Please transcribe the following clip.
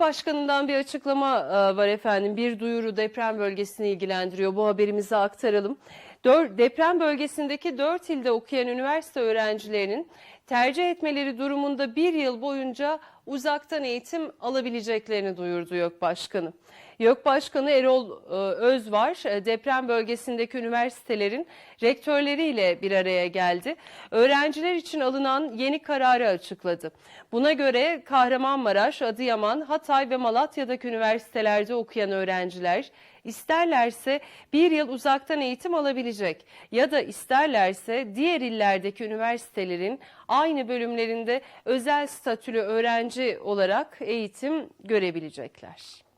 Başkanı'ndan bir açıklama e, var efendim. Bir duyuru deprem bölgesini ilgilendiriyor. Bu haberimizi aktaralım. Dör- deprem bölgesindeki 4 ilde okuyan üniversite öğrencilerinin tercih etmeleri durumunda bir yıl boyunca uzaktan eğitim alabileceklerini duyurdu YÖK Başkanı. YÖK Başkanı Erol e, Özvar e, deprem bölgesindeki üniversitelerin rektörleriyle bir araya geldi. Öğrenciler için alınan yeni kararı açıkladı. Buna göre Kahramanmaraş, Adıyaman, Hatay ve Malatya'daki üniversitelerde okuyan öğrenciler isterlerse bir yıl uzaktan eğitim alabilecek ya da isterlerse diğer illerdeki üniversitelerin aynı bölümlerinde özel statülü öğrenci olarak eğitim görebilecekler.